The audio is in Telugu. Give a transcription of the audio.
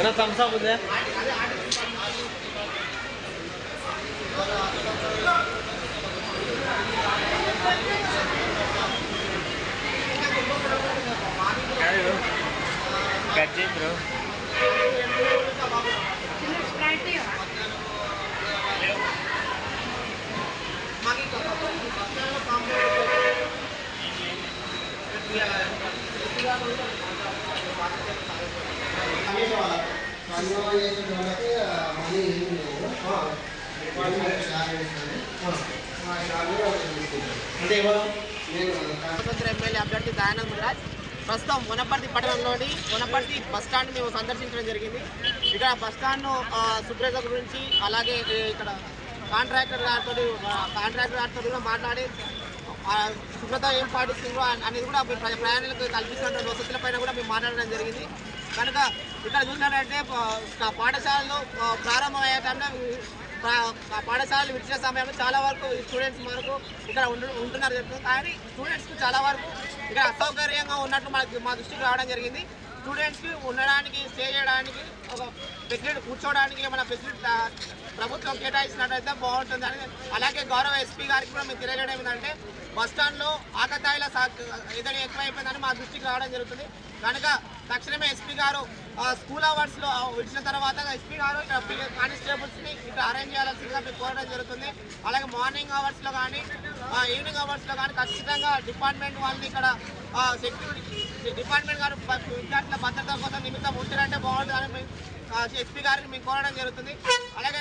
ఏనా థమ్స్ అప్ ఉందా కట్ చేయి బ్రో Yeah. కన్వర్జేషన్ వాళ్ళకి మనీ ఏమి? డిపార్ట్మెంట్ అంటే ఎమ్మెల్యే అభ్యర్థి దయానంద్ రాజ్ ప్రస్తుతం మునపర్తి పట్టణంలోని మునపర్తి బస్ మేము సందర్శించడం జరిగింది. ఇక్కడ బస్ శుభ్రత గురించి అలాగే ఇక్కడ కాంట్రాక్టర్ గారితో కాంట్రాక్టర్ గారితో కూడా మాట్లాడి శుభ్రత ఏం పాటిస్తుందో అనేది కూడా మీ ప్ర- ప్రయాణికులకు కల్పిస్తున్న వసతులపైన కూడా మేము మాట్లాడడం జరిగింది. కనుక ఇక్కడ చూసినట్లయితే పాఠశాలలు ప్రారంభమయ్యే పాఠశాలలు విడిచిన సమయంలో చాలా వరకు స్టూడెంట్స్ వరకు ఇక్కడ ఉండు- ఉంటున్నారు చెప్తుంది కానీ స్టూడెంట్స్కి చాలా వరకు ఇక్కడ అసౌకర్యంగా ఉన్నట్టు మనకి మా దృష్టికి రావడం జరిగింది. స్టూడెంట్స్కి ఉండడానికి స్టే చేయడానికి ఒక ఫెసిలిటీ కూర్చోవడానికి ఏమైనా ఫెసిలిటీ ప్రభుత్వం కేటాయించినట్టయితే బాగుంటుంది అని. అలాగే గౌరవ ఎస్పీ గారికి కూడా మేము తెలియజేయడం ఏంటంటే బస్ స్టాండ్లో ఆకతాయిల సా ఏదైనా ఎక్కువైపోయిందని మా దృష్టికి రావడం జరుగుతుంది. కనుక తక్షణమే ఎస్పీ గారు స్కూల్ అవర్స్లో వచ్చిన తర్వాత ఎస్పీ గారు ఇక్కడ పి- కానిస్టేబుల్స్ని ఇక్కడ అరేంజ్ చేయాల్సిందిగా మీకు కోరడం జరుగుతుంది. అలాగే మార్నింగ్ అవర్స్లో కానీ ఆ, ఈవినింగ్ అవర్స్లో కానీ ఖచ్చితంగా డిపార్ట్మెంట్ వాళ్ళని ఇక్కడ సెక్యూరిటీ డిపార్ట్మెంట్ గారు విద్యార్థుల భద్రత కోసం నిమిత్తం ఉంచారంటే బాగుంటుందని అని ఎస్పీ గారిని మేము కోరడం జరుగుతుంది. అలాగే